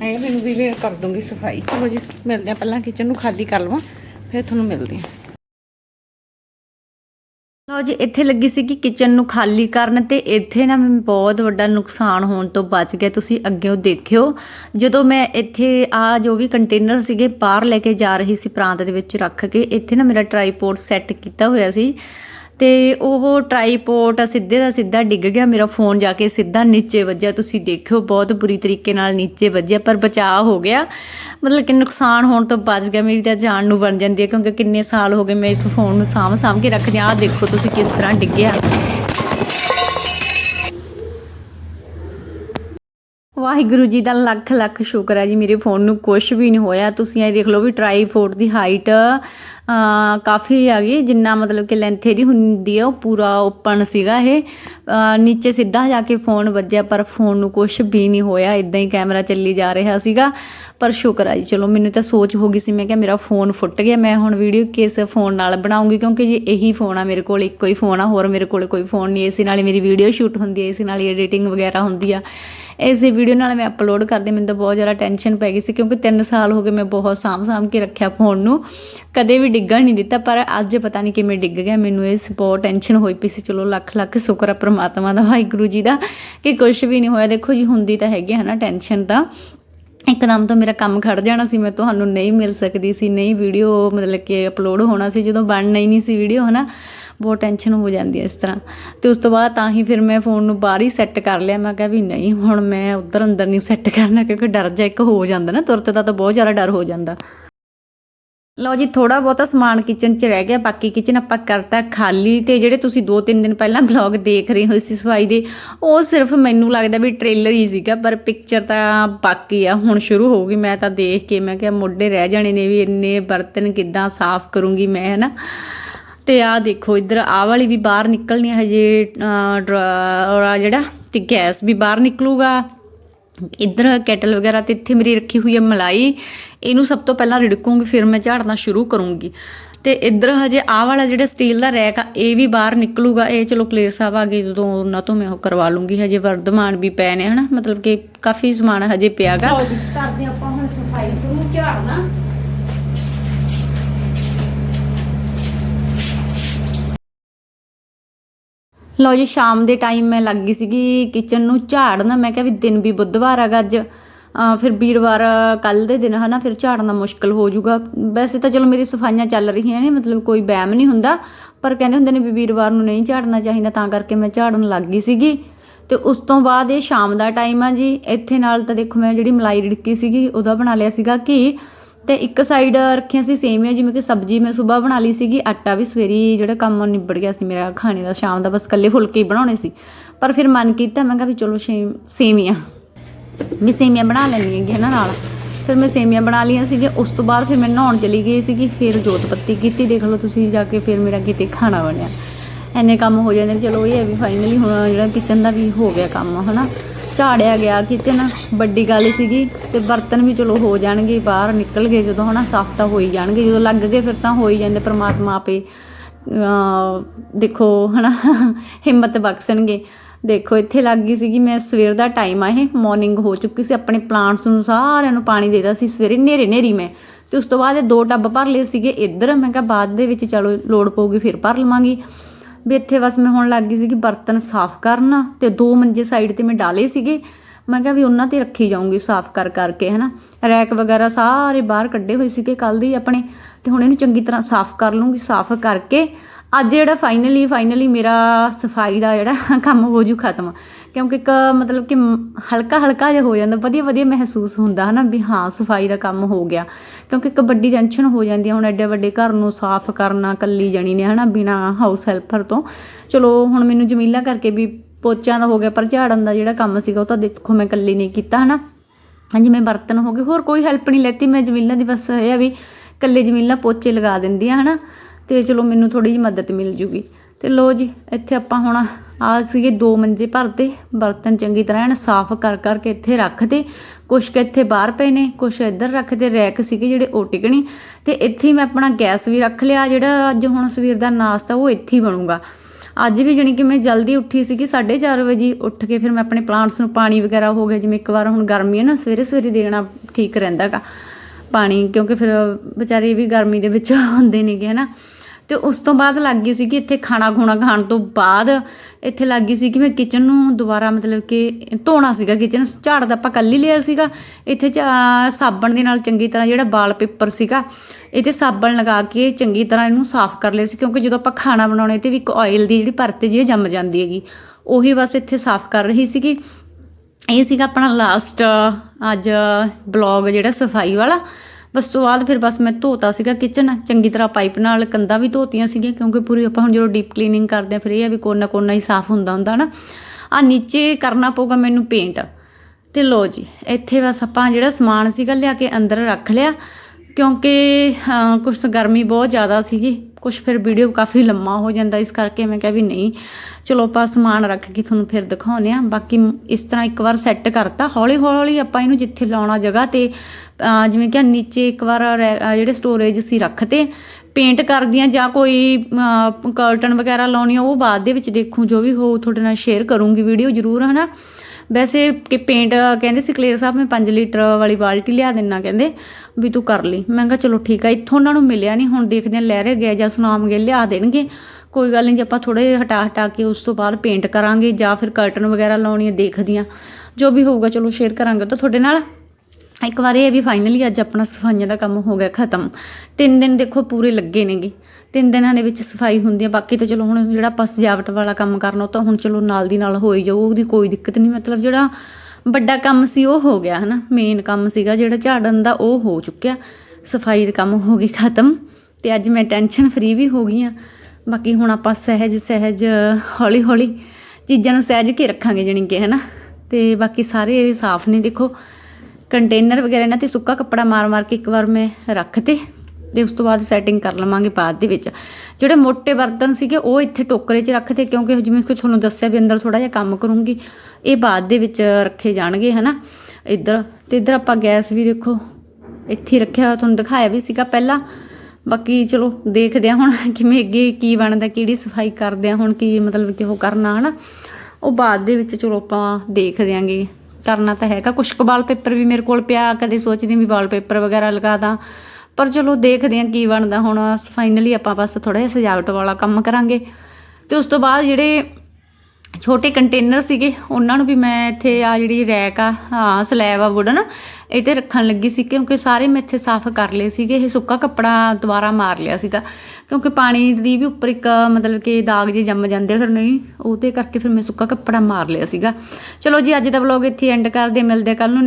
ਐ ਮੈਨੂੰ ਵੀ ਵੇ ਕਰ ਦੂੰਗੀ ਸਫ਼ਾਈ। ਚਲੋ ਜੀ, ਮਿਲਦੇ ਆ ਪਹਿਲਾਂ ਕਿਚਨ ਨੂੰ ਖਾਲੀ ਕਰ ਲਵਾਂ, ਫਿਰ ਤੁਹਾਨੂੰ ਮਿਲਦੇ ਆ ਲਓ ਜੀ, ਇੱਥੇ ਲੱਗੀ ਸੀ ਕਿ ਕਿਚਨ ਨੂੰ ਖਾਲੀ ਕਰਨ ਤੇ ਇੱਥੇ ਨਾ ਮੈਨੂੰ ਬਹੁਤ ਵੱਡਾ ਨੁਕਸਾਨ ਹੋਣ ਤੋਂ ਬਚ ਗਿਆ। ਤੁਸੀਂ ਅੱਗੇ ਉਹ ਦੇਖਿਓ। ਜਦੋਂ ਮੈਂ ਇੱਥੇ ਆ ਜੋ ਵੀ ਕੰਟੇਨਰ ਸੀਗੇ, ਬਾਹਰ ਲੈ ਕੇ ਜਾ ਰਹੀ ਸੀ ਪ੍ਰਾਂਤ ਦੇ ਵਿੱਚ ਰੱਖ ਕੇ, ਇੱਥੇ ਨਾ ਮੇਰਾ ਟ੍ਰਾਈਪੋਡ ਸੈੱਟ ਕੀਤਾ ਹੋਇਆ ਸੀ। ਤੇ ਉਹ ਟ੍ਰਾਈਪੋਡ ਸਿੱਧੇ ਦਾ ਸਿੱਧਾ ਡਿੱਗ ਗਿਆ, ਮੇਰਾ ਫੋਨ ਜਾ ਕੇ ਸਿੱਧਾ ਨੀਚੇ ਵੱਜਿਆ। ਤੁਸੀਂ ਦੇਖਿਓ, ਬਹੁਤ ਬੁਰੀ ਤਰੀਕੇ ਨਾਲ ਨੀਚੇ ਵੱਜਿਆ, ਪਰ ਬਚਾਅ ਹੋ ਗਿਆ। ਮਤਲਬ ਕਿ ਨੁਕਸਾਨ ਹੋਣ ਤੋਂ ਬਚ ਗਿਆ, ਮੇਰੀ ਤਾਂ ਜਾਨ ਨੂੰ ਬਣ ਜਾਂਦੀ ਹੈ, ਕਿਉਂਕਿ ਕਿੰਨੇ ਸਾਲ ਹੋ ਗਏ ਮੈਂ ਇਸ ਫੋਨ ਨੂੰ ਸਾਂਭ ਸਾਂਭ ਕੇ ਰੱਖਦੀ ਹਾਂ। ਆਹ ਦੇਖੋ ਤੁਸੀਂ ਕਿਸ ਤਰ੍ਹਾਂ ਡਿੱਗਿਆ। ਵਾਹਿਗੁਰੂ ਜੀ ਦਾ ਲੱਖ ਲੱਖ ਸ਼ੁਕਰ ਹੈ ਜੀ, ਮੇਰੇ ਫੋਨ ਨੂੰ ਕੁਝ ਵੀ ਨਹੀਂ ਹੋਇਆ। ਤੁਸੀਂ ਇਹ ਦੇਖ ਲਓ ਵੀ ਟ੍ਰਾਈਫੋਰਡ ਦੀ ਹਾਈਟ ਕਾਫੀ ਆ ਗਈ ਜਿੰਨਾ ਮਤਲਬ ਕਿ ਲੈਂਥ ਇਹਦੀ ਹੁੰਦੀ ਆ, ਉਹ ਪੂਰਾ ਓਪਨ ਸੀਗਾ ਇਹ। ਨੀਚੇ ਸਿੱਧਾ ਜਾ ਕੇ ਫੋਨ ਵੱਜਿਆ, ਪਰ ਫੋਨ ਨੂੰ ਕੁਝ ਵੀ ਨਹੀਂ ਹੋਇਆ ਇਦਾਂ ਹੀ ਕੈਮਰਾ ਚੱਲੀ ਜਾ ਰਿਹਾ ਸੀਗਾ। ਪਰ ਸ਼ੁਕਰ ਆ ਜੀ, ਚਲੋ ਮੈਨੂੰ ਤਾਂ ਸੋਚ ਹੋ ਗਈ ਸੀ, ਮੈਂ ਕਿਹਾ ਮੇਰਾ ਫੋਨ ਫੁੱਟ ਗਿਆ, ਮੈਂ ਹੁਣ ਵੀਡੀਓ ਕਿਸ ਫੋਨ ਨਾਲ ਬਣਾਉਂਗੀ? ਕਿਉਂਕਿ ਜੀ ਇਹੀ ਫੋਨ ਆ ਮੇਰੇ ਕੋਲ, ਇੱਕੋ ਹੀ ਫੋਨ ਆ, ਹੋਰ ਮੇਰੇ ਕੋਲ ਕੋਈ ਫੋਨ ਨਹੀਂ ਇਸੇ ਨਾਲ ਮੇਰੀ ਵੀਡੀਓ ਸ਼ੂਟ ਹੁੰਦੀ ਹੈ ਇਸੇ ਨਾਲ ਐਡੀਟਿੰਗ ਵਗੈਰਾ ਹੁੰਦੀ ਆ। ਇਸੇ ਵੀਡੀਓ ਨਾਲ ਮੈਂ ਅਪਲੋਡ ਕਰਦੀ, ਮੈਨੂੰ ਤਾਂ ਬਹੁਤ ਜ਼ਿਆਦਾ ਟੈਨਸ਼ਨ ਪੈ ਗਈ ਸੀ, ਕਿਉਂਕਿ 3 ਸਾਲ ਹੋ ਗਏ ਮੈਂ ਬਹੁਤ ਸਾਂਭ ਸਾਂਭ ਕੇ ਰੱਖਿਆ ਫੋਨ ਨੂੰ। ਕਦੇ ਵੀ ਡਿੱਗਣ ਨਹੀਂ ਦਿੱਤਾ, ਪਰ ਅੱਜ ਪਤਾ ਨਹੀਂ ਕਿਵੇਂ ਡਿੱਗ ਗਿਆ। ਮੈਨੂੰ ਇਹ ਬਹੁਤ ਟੈਨਸ਼ਨ ਹੋਈ ਪਈ ਸੀ। ਚਲੋ, ਲੱਖ ਲੱਖ ਸ਼ੁਕਰ ਆ ਪ੍ਰਮਾਤਮਾ ਦਾ, ਵਾਹਿਗੁਰੂ ਜੀ ਦਾ, ਕਿ ਕੁਝ ਵੀ ਨਹੀਂ ਹੋਇਆ। ਦੇਖੋ ਜੀ, ਹੁੰਦੀ ਤਾਂ ਹੈਗੀ ਹੈ ਨਾ ਟੈਨਸ਼ਨ ਤਾਂ। ਇੱਕਦਮ ਤੋਂ ਮੇਰਾ ਕੰਮ ਖੜ ਜਾਣਾ ਸੀ। ਮੈਂ ਤੁਹਾਨੂੰ ਨਹੀਂ ਮਿਲ ਸਕਦੀ ਸੀ, ਨਹੀਂ ਵੀਡੀਓ ਮਤਲਬ ਕਿ ਅਪਲੋਡ ਹੋਣਾ ਸੀ। ਜਦੋਂ ਬਣਨਾ ਹੀ ਨਹੀਂ ਸੀ ਵੀਡੀਓ ਹਨਾ। ਬਹੁਤ ਟੈਨਸ਼ਨ ਹੋ ਜਾਂਦੀ ਹੈ ਇਸ ਤਰ੍ਹਾਂ। ਤੇ ਉਸ ਤੋਂ ਬਾਅਦ ਤਾਂ ਹੀ ਫਿਰ ਮੈਂ ਫੋਨ ਨੂੰ ਬਾਹਰ ਹੀ ਸੈੱਟ ਕਰ ਲਿਆ। ਮੈਂ ਕਿਹਾ ਵੀ ਨਹੀਂ, ਹੁਣ ਮੈਂ ਉੱਧਰ ਅੰਦਰ ਨਹੀਂ ਸੈੱਟ ਕਰਨਾ, ਕਿਉਂਕਿ ਡਰ ਜਾ ਇੱਕ ਹੋ ਜਾਂਦਾ ਨਾ। ਤੁਰਤ ਦਾ ਤਾਂ ਬਹੁਤ ਜ਼ਿਆਦਾ ਡਰ ਹੋ ਜਾਂਦਾ। ਲਓ ਜੀ ਥੋੜਾ ਬਹੁਤਾ ਸਮਾਨ ਕਿਚਨ 'ਚ ਰਹਿ ਗਿਆ, ਬਾਕੀ ਕਿਚਨ ਆਪਾਂ ਕਰਤਾ ਖਾਲੀ ਤੇ ਜਿਹੜੇ ਤੁਸੀਂ 2-3 ਦਿਨ ਪਹਿਲਾਂ ਬਲੌਗ ਦੇਖ ਰਹੇ ਹੋ ਸੀ ਸਫ਼ਾਈ ਦੇ, ਉਹ ਸਿਰਫ ਮੈਨੂੰ ਲੱਗਦਾ ਵੀ ਟ੍ਰੇਲਰ ਹੀ ਸੀਗਾ, ਪਰ ਪਿਕਚਰ ਤਾਂ ਬਾਕੀ ਆ, ਹੁਣ ਸ਼ੁਰੂ ਹੋ ਗਈ, ਮੈਂ ਤਾਂ ਦੇਖ ਕੇ, ਮੈਂ ਕਿਹਾ ਮੋਢੇ ਰਹਿ ਜਾਣੇ ਨੇ ਵੀ ਇੰਨੇ ਬਰਤਨ ਕਿੱਦਾਂ ਸਾਫ਼ ਕਰੂੰਗੀ ਮੈਂ, ਹਨਾ? ਤੇ ਆਹ ਦੇਖੋ, ਇੱਧਰ ਆ ਵਾਲੀ ਵੀ ਬਾਹਰ ਨਿਕਲਣੀ ਹਜੇ ਡਰਾ- ਔਰ ਜਿਹੜਾ ਤੇ ਗੈਸ ਵੀ ਬਾਹਰ ਨਿਕਲੂਗਾ। ਇੱਧਰ ਕੈਟਲ ਵਗੈਰਾ ਤੇ ਇੱਥੇ ਮੇਰੀ ਰੱਖੀ ਹੋਈ ਹੈ ਮਲਾਈ, ਇਹਨੂੰ ਸਭ ਤੋਂ ਪਹਿਲਾਂ ਰਿੜਕੂੰਗੀ, ਫਿਰ ਮੈਂ ਝਾੜਨਾ ਸ਼ੁਰੂ ਕਰੂੰਗੀ। ਤੇ ਇੱਧਰ ਹਜੇ ਆਹ ਵਾਲਾ ਜਿਹੜਾ ਸਟੀਲ ਦਾ ਰੈਕ ਆ, ਇਹ ਵੀ ਬਾਹਰ ਨਿਕਲੂਗਾ। ਇਹ ਚਲੋ ਕਲੀਅਰ ਸਾਹਿਬ ਆ ਗਏ ਜਦੋਂ ਉਹਨਾਂ ਤੋਂ ਮੈਂ ਉਹ ਕਰਵਾ ਲੂੰਗੀ। ਹਜੇ ਵਰਧਮਾਨ ਵੀ ਪਏ ਨੇ, ਹਨਾ? ਮਤਲਬ ਕਿ ਕਾਫੀ ਸਮਾਨ ਹਜੇ ਪਿਆਗਾ। ਲਓ ਕਰਦੇ ਆਪਾਂ ਹੁਣ ਸਫ਼ਾਈ ਸ਼ੁਰੂ, ਝਾੜਨਾ। ਲਓ ਜੀ, ਸ਼ਾਮ ਦੇ ਟਾਈਮ ਮੈਂ ਲੱਗ ਗਈ ਸੀਗੀ ਕਿਚਨ ਨੂੰ ਝਾੜਨ। ਮੈਂ ਕਿਹਾ ਵੀ ਦਿਨ ਵੀ ਬੁੱਧਵਾਰ ਹੈਗਾ ਅੱਜ। ਫਿਰ ਵੀਰਵਾਰ ਕੱਲ ਦੇ ਦਿਨ ਹਨਾ, ਫਿਰ ਝਾੜਨਾ ਮੁਸ਼ਕਲ ਹੋ ਜਾਊਗਾ। ਵੈਸੇ ਤਾਂ ਚਲੋ ਮੇਰੀ ਸਫਾਈਆਂ ਚੱਲ ਰਹੀਆਂ ਨੇ, ਮਤਲਬ ਕੋਈ ਬੈਮ ਨਹੀਂ ਹੁੰਦਾ। ਪਰ ਕਹਿੰਦੇ ਹੁੰਦੇ ਨੇ ਵੀ ਵੀਰਵਾਰ ਨੂੰ ਨਹੀਂ ਝਾੜਨਾ ਚਾਹੀਦਾ, ਤਾਂ ਕਰਕੇ ਮੈਂ ਝਾੜਨ ਲੱਗ ਗਈ ਸੀਗੀ। ਤੇ ਉਸ ਤੋਂ ਬਾਅਦ ਇਹ ਸ਼ਾਮ ਦਾ ਟਾਈਮ ਆ ਜੀ। ਇੱਥੇ ਨਾਲ ਤਾਂ ਦੇਖੋ, ਮੈਂ ਜਿਹੜੀ ਮਲਾਈ ਰਿੜਕੀ ਸੀਗੀ, ਉਹਦਾ ਬਣਾ ਲਿਆ ਸੀਗਾ ਘੀ। ਤੇ ਇੱਕ ਸਾਈਡ ਰੱਖੀਆਂ ਸੀ ਸੇਮੀਆਂ ਜਿਵੇਂ ਕਿ ਸਬਜ਼ੀ ਮੈਂ ਸਵੇਰ ਬਣਾ ਲਈ ਸੀਗੀ, ਆਟਾ ਵੀ ਸਵੇਰੀ ਜਿਹੜਾ ਕੰਮ ਨਿਬੜ ਗਿਆ ਸੀ ਮੇਰਾ ਖਾਣੇ ਦਾ, ਸ਼ਾਮ ਦਾ ਬਸ ਕੱਲੇ ਫੁਲਕੇ ਹੀ ਬਣਾਉਣੇ ਸੀ। ਪਰ ਫਿਰ ਮਨ ਕੀਤਾ, ਮੈਂ ਕਿਹਾ ਵੀ ਚਲੋ ਸ਼ੇ- ਸੇਮੀਆਂ ਵੀ ਸੇਮੀਆਂ ਬਣਾ ਲੈਣੀ ਹੈਗੀ ਨਾ ਨਾਲ। ਫਿਰ ਮੈਂ ਸੇਮੀਆਂ ਬਣਾ ਲਈਆਂ ਸੀਗੀਆਂ, ਉਸ ਤੋਂ ਬਾਅਦ ਫਿਰ ਮੈਂ ਨਹਾਉਣ ਚਲੀ ਗਈ ਸੀਗੀ, ਫਿਰ ਜੋਤ ਬੱਤੀ ਕੀਤੀ, ਦੇਖ ਲਓ ਤੁਸੀਂ ਜਾ ਕੇ ਫਿਰ ਮੇਰਾ ਕਿਤੇ ਖਾਣਾ ਬਣਿਆ। ਐਨੇ ਕੰਮ ਹੋ ਜਾਂਦੇ ਨੇ, ਚਲੋ ਇਹ ਹੈ ਵੀ ਫਾਈਨਲੀ ਹੁਣ ਜਿਹੜਾ ਕਿਚਨ ਦਾ ਵੀ ਹੋ ਗਿਆ ਕੰਮ, ਹਨਾ। ਝਾੜਿਆ ਗਿਆ ਕਿਚਨ ਵੱਡੀ ਗੱਲ ਸੀਗੀ ਤੇ ਬਰਤਨ ਵੀ ਚਲੋ ਹੋ ਜਾਣਗੇ, ਬਾਹਰ ਨਿਕਲ ਗਏ ਜਦੋਂ ਹਨਾ, ਸਾਫ਼ ਤਾਂ ਹੋ ਹੀ ਜਾਣਗੇ, ਜਦੋਂ ਲੱਗ ਗਏ ਫਿਰ ਤਾਂ ਹੋਈ ਜਾਂਦੇ, ਪ੍ਰਮਾਤਮਾ ਆਪੇ, ਅਹ, ਦੇਖੋ ਹਨਾ, ਹਿੰਮਤ ਬਖਸ਼ਣਗੇ। ਦੇਖੋ, ਇੱਥੇ ਲੱਗ ਗਈ ਸੀਗੀ, ਮੈਂ ਸਵੇਰ ਦਾ ਟਾਈਮ ਆ ਇਹ ਮਾਰਨਿੰਗ ਹੋ ਚੁੱਕੀ ਸੀ, ਆਪਣੇ ਪਲਾਂਟਸ ਨੂੰ ਸਾਰਿਆਂ ਨੂੰ ਪਾਣੀ ਦੇਦਾ ਸੀ, ਸਵੇਰੇ ਨੇਰੇ ਨੇਰੀ ਮੈਂ। ਤੇ ਉਸ ਤੋਂ ਬਾਅਦ ਇਹ ਦੋ ਟੱਬ ਭਰ ਲਏ ਸੀਗੇ, ਇੱਧਰ ਮੈਂ ਕਿਹਾ ਬਾਅਦ ਦੇ ਵਿੱਚ ਚਲੋ ਲੋੜ ਪਊਗੀ, ਫਿਰ ਭਰ ਲਵਾਂਗੀ। ਵੀ ਇੱਥੇ ਬਸ ਮੈਂ ਹੁਣ ਲੱਗ ਗਈ ਸੀ ਕਿ ਬਰਤਨ ਸਾਫ਼ ਕਰਨ ਤੇ ਦੋ ਮੰਜੇ ਸਾਈਡ ਤੇ ਮੈਂ ਡਾਲੇ ਸੀਗੇ। ਮੈਂ ਕਿਹਾ ਵੀ ਉਹਨਾਂ ਤੇ ਰੱਖੀ ਜਾਊਂਗੀ ਸਾਫ਼ ਕਰ ਕਰਕੇ, ਹਨਾ। ਰੈਕ ਵਗੈਰਾ ਸਾਰੇ ਬਾਹਰ ਕੱਢੇ ਹੋਏ ਸੀਗੇ ਕੱਲ ਦੀ ਆਪਣੇ, ਤੇ ਹੁਣ ਇਹਨੂੰ ਚੰਗੀ ਤਰ੍ਹਾਂ ਸਾਫ਼ ਕਰ ਲੂੰਗੀ ਸਾਫ਼ ਕਰਕੇ। ਅੱਜ ਜਿਹੜਾ ਫਾਈਨਲੀ ਫਾਈਨਲੀ ਮੇਰਾ ਸਫ਼ਾਈ ਦਾ ਜਿਹੜਾ ਕੰਮ ਹੋ ਜੂ ਖਤਮ। ਕਿਉਂਕਿ ਇੱਕ ਮਤਲਬ ਕਿ ਹਲਕਾ ਹਲਕਾ ਜਿਹਾ ਹੋ ਜਾਂਦਾ, ਵਧੀਆ ਵਧੀਆ ਮਹਿਸੂਸ ਹੁੰਦਾ ਹਨਾ ਵੀ ਹਾਂ, ਸਫ਼ਾਈ ਦਾ ਕੰਮ ਹੋ ਗਿਆ। ਕਿਉਂਕਿ ਇੱਕ ਵੱਡੀ ਟੈਨਸ਼ਨ ਹੋ ਜਾਂਦੀ ਹੈ ਹੁਣ ਐਡੇ ਵੱਡੇ ਘਰ ਨੂੰ ਸਾਫ਼ ਕਰਨਾ, ਕੱਲੀ ਜਣੀ ਨੇ ਹਨਾ ਬਿਨਾ ਹਾਊਸ ਹੈਲਪਰ ਤੋਂ। ਚਲੋ, ਹੁਣ ਮੈਨੂੰ ਜਮੀਲਾ ਕਰਕੇ ਵੀ ਪੋਚਿਆਂ ਦਾ ਹੋ ਗਿਆ, ਪਰ ਝਾੜਨ ਦਾ ਜਿਹੜਾ ਕੰਮ ਸੀਗਾ ਉਹ ਤਾਂ ਦੇਖੋ ਮੈਂ ਕੱਲੀ ਨਹੀਂ ਕੀਤਾ ਹਨਾ। ਹਾਂਜੀ, ਮੈਂ ਬਰਤਨ ਹੋ ਗਏ, ਹੋਰ ਕੋਈ ਹੈਲਪ ਨਹੀਂ ਲੈਤੀ, ਮੈਂ ਜਮੀਲਾ ਦੀ ਬਸ ਇਹ ਆ ਵੀ ਕੱਲੇ ਜਮੀਲਾ ਪੋਚੇ ਲਗਾ ਦਿੰਦੀ ਆ ਹਨਾ। ਤੇ ਚਲੋ ਮੈਨੂੰ ਥੋੜੀ ਜਿਹੀ ਮਦਦ ਮਿਲ ਜੂਗੀ। ਤੇ ਲੋ ਜੀ, ਇੱਥੇ ਆਪਾਂ ਹੁਣ ਆ ਸੀਗੇ ਦੋ ਮੰਜੇ ਭਰਤੇ ਬਰਤਨ ਚੰਗੀ ਤਰ੍ਹਾਂ ਐਨ ਸਾਫ਼ ਕਰ ਕਰਕੇ ਇੱਥੇ ਰੱਖਦੇ ਕੁਛ ਕੁ ਇੱਥੇ ਬਾਹਰ ਪਏ ਨੇ, ਕੁਛ ਇੱਧਰ ਰੱਖਦੇ ਰੈਕ ਸੀਗੇ ਜਿਹੜੇ ਉਹ ਟਿਕਣੀ। ਤੇ ਇੱਥੇ ਹੀ ਮੈਂ ਆਪਣਾ ਗੈਸ ਵੀ ਰੱਖ ਲਿਆ, ਜਿਹੜਾ ਅੱਜ ਹੁਣ ਸਵੇਰ ਦਾ ਨਾਸ਼ਤਾ, ਉਹ ਇੱਥੇ ਹੀ ਬਣੂਗਾ। ਅੱਜ ਵੀ ਜਾਣੀ ਕਿ ਮੈਂ ਜਲਦੀ ਉੱਠੀ ਸੀਗੀ 4:30 ਵਜੇ ਉੱਠ ਕੇ ਫਿਰ ਮੈਂ ਆਪਣੇ ਪਲਾਂਟਸ ਨੂੰ ਪਾਣੀ ਵਗੈਰਾ ਹੋ ਗਿਆ, ਜਿਵੇਂ ਇੱਕ ਵਾਰ ਹੁਣ ਗਰਮੀ ਹੈ ਨਾ, ਸਵੇਰੇ ਸਵੇਰੇ ਦੇਣਾ ਠੀਕ ਰਹਿੰਦਾਗਾ ਪਾਣੀ, ਕਿਉਂਕਿ ਫਿਰ ਵਿਚਾਰੇ ਵੀ ਗਰਮੀ ਦੇ ਵਿੱਚ ਹੁੰਦੇ ਨੇਗੇ ਹਨਾ ਤੇ ਉਸ ਤੋਂ ਬਾਅਦ ਲੱਗ ਗਈ ਸੀ ਕਿ ਇੱਥੇ ਖਾਣਾ ਖੁਣਾ ਖਾਣ ਤੋਂ ਬਾਅਦ। ਇੱਥੇ ਲੱਗ ਗਈ ਸੀ ਕਿ ਮੈਂ ਕਿਚਨ ਨੂੰ ਦੁਬਾਰਾ ਮਤਲਬ ਕਿ ਧੋਣਾ ਸੀਗਾ ਕਿਚਨ ਝਾੜ ਦਾ ਆਪਾਂ ਕੱਲ ਹੀ ਲਿਆ ਸੀਗਾ। ਇੱਥੇ ਚਾ- ਸਾਬਣ ਦੇ ਨਾਲ ਚੰਗੀ ਤਰ੍ਹਾਂ ਜਿਹੜਾ ਵਾਲ ਪੇਪਰ ਸੀਗਾ, ਇਹ ਤੇ ਸਾਬਣ ਲਗਾ ਕੇ ਚੰਗੀ ਤਰ੍ਹਾਂ ਇਹਨੂੰ ਸਾਫ਼ ਕਰ ਲਿਆ ਸੀ ਕਿਉਂਕਿ ਜਦੋਂ ਆਪਾਂ ਖਾਣਾ ਬਣਾਉਣੇ ਤੇ ਵੀ ਇੱਕ ਆਇਲ ਦੀ ਜਿਹੜੀ ਪਰਤ ਜੀ ਜੰਮ ਜਾਂਦੀ ਹੈਗੀ। ਉਹੀ ਬਸ ਇੱਥੇ ਸਾਫ਼ ਕਰ ਰਹੀ ਸੀਗੀ। ਇਹ ਸੀਗਾ ਆਪਣਾ ਲਾਸਟ ਅੱਜ ਬਲੌਗ ਜਿਹੜਾ ਸਫ਼ਾਈ ਵਾਲਾ। ਬਸ ਤੋਂ ਬਾਅਦ ਫਿਰ ਬਸ ਮੈਂ ਧੋਤਾ ਸੀਗਾ ਕਿਚਨ ਚੰਗੀ ਤਰ੍ਹਾਂ ਪਾਈਪ ਨਾਲ ਕੰਧਾਂ ਵੀ ਧੋਤੀਆਂ ਸੀਗੀਆਂ, ਕਿਉਂਕਿ ਪੂਰੀ ਆਪਾਂ ਹੁਣ ਜਦੋਂ ਡੀਪ ਕਲੀਨਿੰਗ ਕਰਦੇ ਆ ਫਿਰ ਇਹ ਆ ਵੀ ਕੋਨਾ ਕੋਨਾ ਹੀ ਸਾਫ਼ ਹੁੰਦਾ ਹੁੰਦਾ ਨਾ ਆ ਨੀਚੇ ਕਰਨਾ ਪਊਗਾ ਮੈਨੂੰ ਪੇਂਟ ਤੇ ਲੋ ਜੀ, ਇੱਥੇ ਬਸ ਆਪਾਂ ਜਿਹੜਾ ਸਮਾਨ ਸੀਗਾ ਲਿਆ ਕੇ ਅੰਦਰ ਰੱਖ ਲਿਆ ਕਿਉਂਕਿ ਕੁਛ ਗਰਮੀ ਬਹੁਤ ਜ਼ਿਆਦਾ ਸੀਗੀ। ਕੁਛ ਫਿਰ ਵੀਡੀਓ ਕਾਫੀ ਲੰਮਾ ਹੋ ਜਾਂਦਾ, ਇਸ ਕਰਕੇ ਮੈਂ ਕਿਹਾ ਵੀ ਨਹੀਂ। ਚਲੋ, ਆਪਾਂ ਸਮਾਨ ਰੱਖ ਕੇ ਤੁਹਾਨੂੰ ਫਿਰ ਦਿਖਾਉਂਦੇ ਆ ਬਾਕੀ ਇਸ ਤਰ੍ਹਾਂ ਇੱਕ ਵਾਰ ਸੈੱਟ ਕਰਤਾ। ਹੌਲੀ ਹੌਲੀ ਆਪਾਂ ਇਹਨੂੰ ਜਿੱਥੇ ਲਾਉਣਾ ਜਗ੍ਹਾ ਤੇ ਜਿਵੇਂ ਕਿ ਨੀਚੇ ਇੱਕ ਵਾਰ ਰੈ- ਜਿਹੜੇ ਸਟੋਰੇਜ ਸੀ ਰੱਖਤੇ ਪੇਂਟ ਕਰਦੀਆਂ ਜਾਂ ਕੋਈ ਕਰਟਨ ਵਗੈਰਾ ਲਾਉਣੀ ਆ, ਉਹ ਬਾਅਦ ਦੇ ਵਿੱਚ ਦੇਖੂ, ਜੋ ਵੀ ਹੋ ਤੁਹਾਡੇ ਨਾਲ ਸ਼ੇਅਰ ਕਰੂੰਗੀ ਵੀਡੀਓ ਜ਼ਰੂਰ, ਹਨਾ? ਵੈਸੇ ਕਿ ਪੇਂਟ ਕਹਿੰਦੇ ਸੀ ਕਲੇਰ ਸਾਹਿਬ, ਮੈਂ 5 ਲੀਟਰ ਵਾਲੀ ਬਾਲਟੀ ਲਿਆ ਦੇਣਾ ਕਹਿੰਦੇ ਵੀ ਤੂੰ ਕਰ ਲਈ। ਮੈਂ ਕਿਹਾ ਚਲੋ ਠੀਕ ਆ, ਇੱਥੋਂ ਉਹਨਾਂ ਨੂੰ ਮਿਲਿਆ ਨਹੀਂ ਹੁਣ ਦੇਖਦੇ ਆ ਲਹਿਰੇ ਗਏ ਜਾਂ ਸੁਨਾਮ ਗਏ, ਲਿਆ ਦੇਣਗੇ। ਕੋਈ ਗੱਲ ਨਹੀਂ ਜੇ ਆਪਾਂ ਥੋੜੇ ਹਟਾ ਹਟਾ ਕੇ ਉਸ ਤੋਂ ਬਾਅਦ ਪੇਂਟ ਕਰਾਂਗੇ ਜਾਂ ਫਿਰ ਕਰਟਨ ਵਗੈਰਾ ਲਾਉਣੀ ਆ ਦੇਖਦੀਆਂ। ਜੋ ਵੀ ਹੋਊਗਾ, ਚਲੋ ਸ਼ੇਅਰ ਕਰਾਂਗੇ ਤਾਂ ਤੁਹਾਡੇ ਨਾਲ। ਇੱਕ ਵਾਰ ਇਹ ਵੀ ਫਾਈਨਲੀ ਅੱਜ ਆਪਣਾ ਸਫਾਈਆਂ ਦਾ ਕੰਮ ਹੋ ਗਿਆ ਖਤਮ। ਤਿੰਨ ਦਿਨ ਦੇਖੋ ਪੂਰੇ ਲੱਗੇ ਨੇਗੇ। ਤਿੰਨ ਦਿਨਾਂ ਦੇ ਵਿੱਚ ਸਫ਼ਾਈ ਹੁੰਦੀ ਹੈ ਬਾਕੀ ਤਾਂ ਚਲੋ ਹੁਣ ਜਿਹੜਾ ਆਪਾਂ ਸਜਾਵਟ ਵਾਲਾ ਕੰਮ ਕਰਨਾ ਉਹ ਤਾਂ ਹੁਣ ਚਲੋ ਨਾਲ ਦੀ ਨਾਲ ਹੋਈ ਜਾਊ, ਉਹਦੀ ਕੋਈ ਦਿੱਕਤ ਨਹੀਂ, ਮਤਲਬ ਜਿਹੜਾ ਵੱਡਾ ਕੰਮ ਸੀ ਉਹ ਹੋ ਗਿਆ, ਹਨਾ? ਮੇਨ ਕੰਮ ਸੀਗਾ ਜਿਹੜਾ ਝਾੜਨ ਦਾ, ਉਹ ਹੋ ਚੁੱਕਿਆ। ਸਫ਼ਾਈ ਦਾ ਕੰਮ ਹੋ ਗਈ ਖਤਮ ਤੇ ਅੱਜ ਮੈਂ ਟੈਨਸ਼ਨ ਫਰੀ ਵੀ ਹੋ ਗਈ ਆ। ਬਾਕੀ ਹੁਣ ਆਪਾਂ ਸਹਿਜ ਸਹਿਜ, ਹੌਲੀ ਹੌਲੀ ਚੀਜ਼ਾਂ ਨੂੰ ਸਹਿਜ ਕੇ ਰੱਖਾਂਗੇ ਜਾਣੀ ਕਿ, ਹਨਾ? ਤੇ ਬਾਕੀ ਸਾਰੇ ਸਾਫ਼ ਨੇ, ਦੇਖੋ। ਕੰਟੇਨਰ ਵਗੈਰਾ ਇਹਨਾਂ ਤੇ ਸੁੱਕਾ ਕੱਪੜਾ ਮਾਰ-ਮਾਰ ਕੇ ਇੱਕ ਵਾਰ ਮੈਂ ਰੱਖਤੇ ਤੇ ਉਸ ਤੋਂ ਬਾਅਦ ਸੈਟਿੰਗ ਕਰ ਲਵਾਂਗੇ ਬਾਅਦ ਦੇ ਵਿੱਚ। ਜਿਹੜੇ ਮੋٹے ਬਰਤਨ ਸੀਗੇ, ਉਹ ਇੱਥੇ ਟੋਕਰੇ 'ਚ ਰੱਖਦੇ ਕਿਉਂਕਿ ਜਿਵੇਂ ਕਿ ਤੁਹਾਨੂੰ ਦੱਸਿਆ ਵੀ ਅੰਦਰ ਥੋੜਾ ਜਿਹਾ ਕੰਮ ਕਰੂੰਗੀ। ਇਹ ਬਾਅਦ ਦੇ ਵਿੱਚ ਰੱਖੇ ਜਾਣਗੇ, ਹਨਾ? ਇੱਧਰ, ਤੇ ਇੱਧਰ ਆਪਾਂ ਗੈਸ ਵੀ ਦੇਖੋ, ਇੱਥੇ ਰੱਖਿਆ ਹੋਇਆ, ਤੁਹਾਨੂੰ ਦਿਖਾਇਆ ਵੀ ਸੀਗਾ ਪਹਿਲਾਂ। ਬਾਕੀ ਚਲੋ, ਦੇਖਦੇ ਆ ਹੁਣ ਕਿਵੇਂ ਅੱਗੇ ਕੀ ਬਣਦਾ, ਕਿਹੜੀ ਸਫ਼ਾਈ ਕਰਦੇ ਆ ਹੁਣ ਕੀ ਮਤਲਬ ਕਿ ਉਹ ਕਰਨਾ, ਹਨਾ? ਉਹ ਬਾਅਦ ਦੇ ਵਿੱਚ ਚਲੋ ਆਪਾਂ ਦੇਖ ਦਿਆਂਗੇ ਕਰਨਾ ਤਾਂ ਹੈਗਾ। ਕੁਛ ਕੁ ਵਾਲਪੇਪਰ ਵੀ ਮੇਰੇ ਕੋਲ ਪਿਆ, ਕਦੇ ਸੋਚਦੀ ਵੀ ਵਾਲਪੇਪਰ ਵਗੈਰਾ ਲਗਾ ਦਾਂ। ਪਰ ਚਲੋ ਦੇਖਦੇ ਹਾਂ ਕੀ ਬਣਦਾ। ਹੁਣ ਫਾਈਨਲੀ ਆਪਾਂ ਬਸ ਥੋੜਾ ਜਿਹਾ ਸਜਾਵਟ ਵਾਲਾ ਕੰਮ ਕਰਾਂਗੇ। ਤੇ ਉਸ ਤੋਂ ਬਾਅਦ ਜਿਹੜੇ ਛੋਟੇ ਕੰਟੇਨਰ ਸੀਗੇ ਉਹਨਾਂ ਨੂੰ ਵੀ ਮੈਂ ਇੱਥੇ ਆ ਜਿਹੜੀ ਰੈਕ ਆ ਹਾਂ ਸਲੈਬ ਆ ਵੁਡਨ ਇਹ ਤੇ ਰੱਖਣ ਲੱਗੀ ਸੀ ਕਿਉਂਕਿ ਸਾਰੇ ਮੈਂ ਇੱਥੇ ਸਾਫ਼ ਕਰ ਲਏ ਸੀਗੇ। ਇਹ ਸੁੱਕਾ ਕੱਪੜਾ ਦੁਬਾਰਾ ਮਾਰ ਲਿਆ ਸੀਗਾ। ਕਿਉਂਕਿ ਪਾਣੀ ਦੀ ਵੀ ਉੱਪਰ ਇੱਕ ਮਤਲਬ ਕਿ ਦਾਗ ਜੇ ਜੰਮ ਜਾਂਦੇ ਫਿਰ ਨਹੀਂ ਉਹਦੇ ਕਰਕੇ ਫਿਰ ਮੈਂ ਸੁੱਕਾ ਕੱਪੜਾ ਮਾਰ ਲਿਆ ਸੀਗਾ। ਚਲੋ ਜੀ ਅੱਜ ਦਾ ਵਲੌਗ ਇੱਥੇ ਐਂਡ ਕਰਦੇ ਹਾਂ, ਮਿਲਦੇ ਕੱਲ ਨੂੰ।